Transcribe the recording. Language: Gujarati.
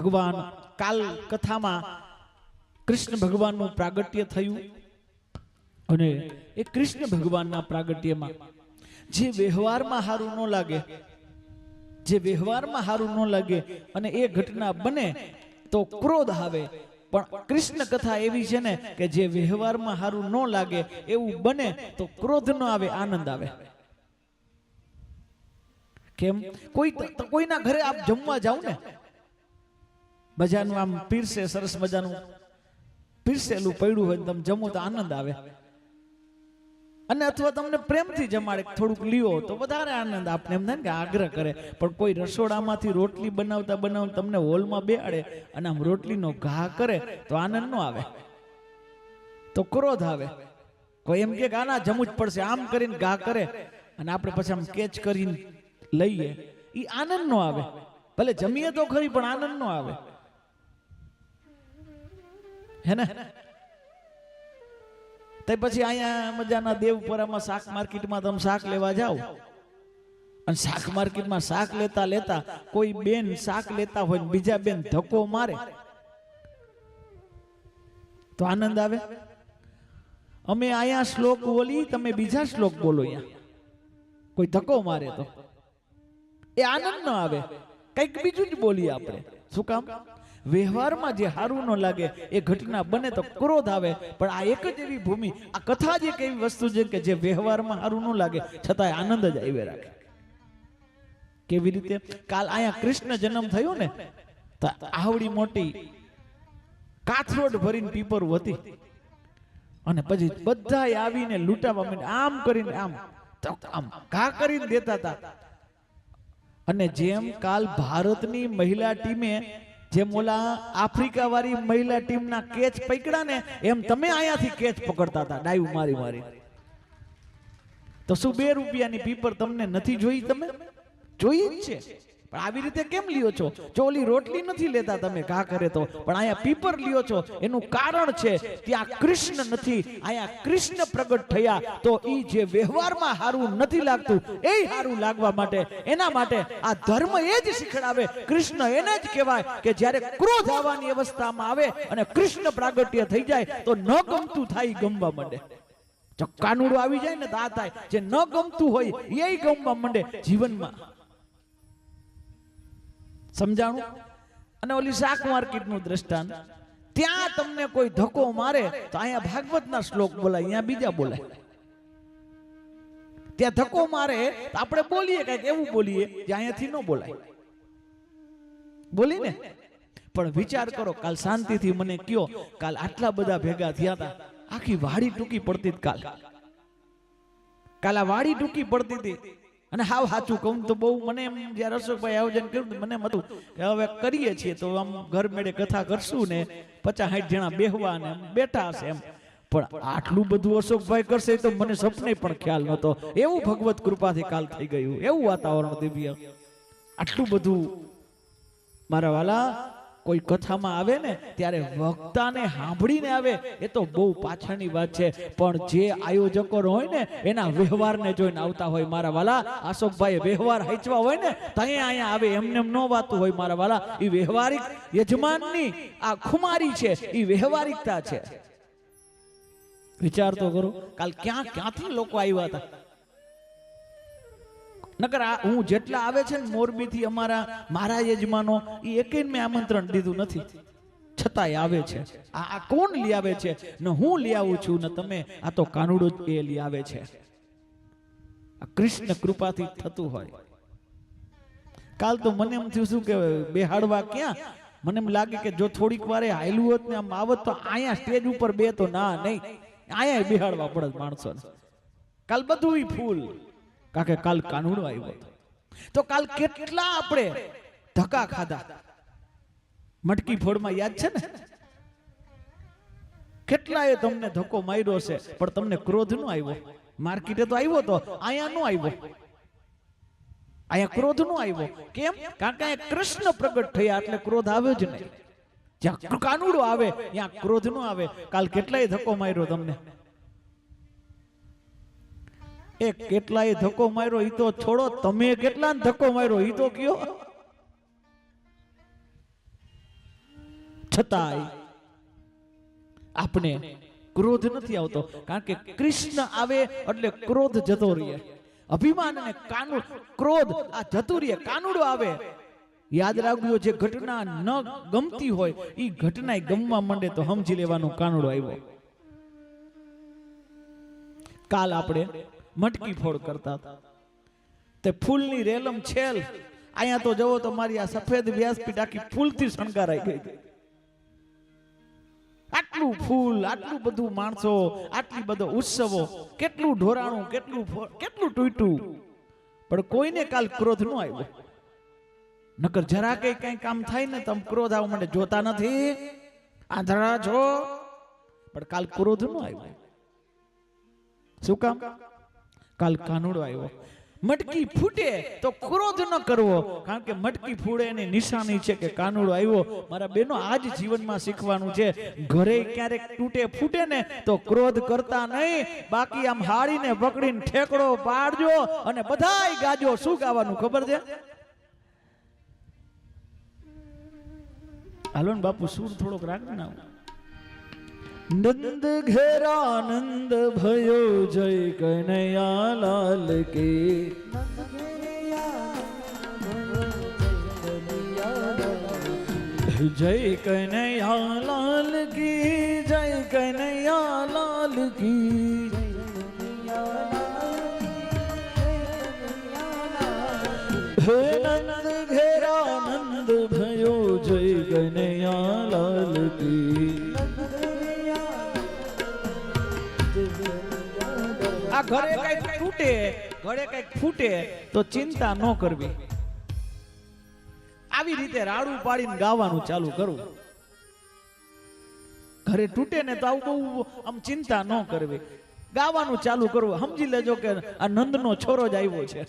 ભગવાન કાલ કથામાં કૃષ્ણ ભગવાનનું પ્રાગટ્ય થયું અને એ કૃષ્ણ ભગવાનના પ્રાગટ્યમાં જે વ્યવહારમાં સારું ન લાગે, જે વ્યવહારમાં સારું ન લાગે અને એ ઘટના બને તો ક્રોધ આવે. પણ કૃષ્ણ કથા એવી છે ને કે જે વ્યવહારમાં સારું ન લાગે એવું બને તો ક્રોધ ન આવે, આનંદ આવે. કેમ? કોઈ કોઈના ઘરે આપ જમવા જાવ ને બજારનું આમ પીરસે, સરસ મજાનું પીરસેલું પડ્યું હોય તમે જમો તો આનંદ આવે. અને અથવા તમને પ્રેમથી જમાડે, થોડુંક લ્યો તો વધારે આનંદ આપને એમ થાય કે આગ્રહ કરે. પણ કોઈ રસોડામાંથી રોટલી બનાવતા બનાવતા તમને હોલમાં બેહાડે અને આમ રોટલીનો ઘા કરે તો આનંદ ન આવે. તો ક્રોધ આવે. કોઈ એમ કે આના જમવું જ પડશે, આમ કરીને ઘા કરે અને આપણે પછી આમ કેચ કરીને લઈએ. એ આનંદ નો આવે. ભલે જમીએ તો ખરી, પણ આનંદ નો આવે. હે ને? તે પછી અહીંયા મજાના દેવપુરામાં શાક માર્કેટમાં તમે શાક લેવા જાઓ. અને શાક માર્કેટમાં શાક લેતા લેતા કોઈ બેન શાક લેતા હોય બીજા બેન ધક્કો મારે. તો આનંદ આવે? અમે અહીંયા શ્લોક બોલી, તમે બીજા શ્લોક બોલો અહીંયા. કોઈ ધક્કો મારે તો. એ આનંદ ન આવે. કંઈક બીજું જ બોલીએ આપણે. શું કામ? વ્યવહારમાં જે સારું ન લાગે, એ ઘટના બને તો ક્રોધ આવે. પણ આ એક જ એવી ભૂમિ, આ કથા જ એક એવી વસ્તુ છે કે જે વ્યવહારમાં સારું ન લાગે, છતાંય આનંદ જ આવી રાખે. કેવી રીતે? કાલ અહીંયા કૃષ્ણ જન્મ થયો ને, તો આવડી મોટી કાથરોડ ભરીને પીપર હતી અને પછી બધા આવીને લૂંટાવા માંડ્યા. આમ કરીને આમ આમ ઘા કરીને દેતા હતા. અને જેમ કાલ ભારતની મહિલા ટીમે જેમ ઓલા આફ્રિકા વાળી મહિલા ટીમના કેચ પકડ્યા ને, એમ તમે અહીંયાથી કેચ પકડતા હતા. ડાઈવ મારી મારી. તો શું બે રૂપિયાની પીપર તમને નથી જોઈ તમે? જોઈ જ છે. પણ આવી રીતે કેમ લ્યો છો? જો રોટલી નથી લેતા તમે ઘા કરે તો, પણ અહીંયા પીપર લ્યો છો. એનું કારણ છે, ત્યાં કૃષ્ણ નથી. અહીંયા કૃષ્ણ પ્રગટ થયા તો એ જે વ્યવહારમાં સારું નથી લાગતું એ સારું લાગવા માટે, એના માટે આ ધર્મ એ જ શીખડાવે. કૃષ્ણ એને જ કહેવાય કે જ્યારે ક્રોધ આવવાની અવસ્થામાં આવે અને કૃષ્ણ પ્રાગટ્ય થઈ જાય, તો ન ગમતું થાય ગમવા માંડે. ચક્કાનુડું આવી જાય ને તો થાય. જે ન ગમતું હોય એ ગમવા માંડે જીવનમાં. સમજાણું? અને ઓલી શાક માર્કેટનું દ્રષ્ટાંત. ત્યાં તમને કોઈ ધક્કો મારે, તો અહીંયા ભાગવતના શ્લોક બોલાય, અહીંયા બીજા બોલાય. ત્યાં ધક્કો મારે, તો આપણે બોલીએ કંઈક, એવું બોલીએ, જે અહીંયાથી ન બોલાય. બોલી ને પણ વિચાર કરો, કાલ શાંતિથી મને કયો, કાલ આટલા બધા ભેગા થયા હતા, આખી વાડી ટૂંકી પડતી કાલ. કાલ આ વાડી ટૂંકી પડતી હતી અને હાવ સાચું કહું તો બહુ મને એમ જ્યારે અશોકભાઈ આયોજન કર્યું મને એમ હતું કે હવે કરીએ છીએ તો આમ ઘર મેળે કથા કરશું ને પચાસ સાઠ જણા બેહવા ને બેઠા હશે એમ. પણ આટલું બધું અશોકભાઈ કરશે તો મને સપને પણ ખ્યાલ નહોતો. એવું ભગવત કૃપાથી કાલ થઈ ગયું. એવું વાતાવરણ દિવ્ય આટલું બધું. મારા વાલા કોઈ કથામાં આવે ને, ત્યારે વક્તાને સાંભળીને આવે, એ તો બહુ પાછળની વાત છે. પણ જે આયોજકો હોય ને, એના વ્યવહારને જોઈને આવતા હોય મારા વાલા. અશોકભાઈ વ્યવહાર હાચવા હોય ને, ત્યાં અહીંયા આવે, એમને એમ ન વાતું હોય મારા વાલા. એ વ્યવહારિક યજમાનની આ ખુમારી છે એ વ્યવહારિકતા છે. વિચાર તો કરો, કાલ ક્યાં, ક્યાંથી લોકો આવ્યા હતા? નકર આ હું જેટલા આવે છે ને મોરબીથી અમારા મારા યજમાનો એ એકે મેં આમંત્રણ દીધું નથી. છતાંય આવે છે. આ આ કોણ લઈ આવે છે? ને હું લઈ આવું છું, ને તમે. આ તો કાનુડો જ એ લઈ આવે છે. આ કૃષ્ણ કૃપાથી થતું હોય. કાલ તો મને એમ થયું શું કે બેહાડવા ક્યાં? મને એમ લાગે કે જો થોડીક વારે હાયલું હોત ને આમ આવત તો અહીંયા સ્ટેજ ઉપર બે તો ના, નહીં. અહીંયા બેહાડવા પડે માણસો કાલ બધું ફૂલ. કારણ કે કાલ કાનુડો આવ્યો હતો. તો કાલ કેટલા આપણે ધક્કા ખાધા? મટકી ફોડમાં યાદ છે ને? કેટલાએ તમને ધક્કો માર્યો છે પણ તમને ક્રોધ નો આવ્યો? માર્કેટે તો આવ્યો તો, અહીંયા નો આવ્યો. અહીંયા ક્રોધ નો આવ્યો. કેમ? કારણ કે કૃષ્ણ પ્રગટ થયા, એટલે ક્રોધ આવ્યો જ નહીં. જ્યાં કાનુડો આવે, ત્યાં ક્રોધ નો આવે. કાલ કેટલાય ધક્કો માર્યો તમને? એ કેટલાય ધક્કો માર્યો, ઈ તો છોડો, તમે કેટલા ધક્કો માર્યો, ઈ તો કયો. છતાંય આપણે ક્રોધ નથી આવતો, કારણ કે કૃષ્ણ આવે એટલે ક્રોધ જતો રહે અભિમાન અને કાનુડ, ક્રોધ, આ જતું રહે કાનુડો આવે. યાદ રાખજો, જે ઘટના ન ગમતી હોય એ ઘટના ગમવા માંડે તો સમજી લેવાનું કાનુડો આવ્યો. કાલ આપણે મટકી ફોડ કરતા હતા. તે ફૂલની રેલમ છેલ, અહીંયા તો જવો તો મારી આ સફેદ વ્યાસપીઠ આખી ફૂલથી શણગારાઈ ગઈ આટલું ફૂલ, આટલું બધું માણસો, આટલી બધો ઉત્સવો, કેટલું ઢોરાણું, કેટલું કેટલું તૂટ્યું પણ કોઈને કાલ ક્રોધ ન આવ્યો. નકર જરા કઈ કઈ કામ થાય ને તમે ક્રોધ આવું મને જોતા નથી. આંધળા છો પણ કાલ ક્રોધ ન આવ્યો. શું કામ? કાલ કાનુડો આવ્યો. મટકી ફૂટે તો ક્રોધ ન કરવો, કારણ કે મટકી ફૂટે એની નિશાની છે કે કાનુડો આવ્યો. મારા બેનો આજ જીવનમાં શીખવાનું છે, ઘરે ક્યારેક તૂટે ફૂટે ને તો ક્રોધ કરતા નહીં. બાકી આમ હાડીને પકડીને ઠેકડો પાડજો અને બધાય ગાજો શું ગાવાનું ખબર છે? હાલો ને બાપુ, સૂર થોડોક રાખ ને નંદ ઘેરાનંદ ભયો જય કનૈયા લાલ કે. જય કનૈયા લાલ કી. જય કનૈયા લાલ કી. ઘરે કંઈક તૂટે ઘરે કંઈક ફૂટે તો ચિંતા ન કરવી. આવી રીતે રાડું પાડીને ગાવાનું ચાલુ કરવું ઘરે તૂટે ને તો આવું બહુ આમ ચિંતા ન કરવી. ગાવાનું ચાલુ કરવું સમજી લેજો કે આ નંદનો છોરો જ આવ્યો છે.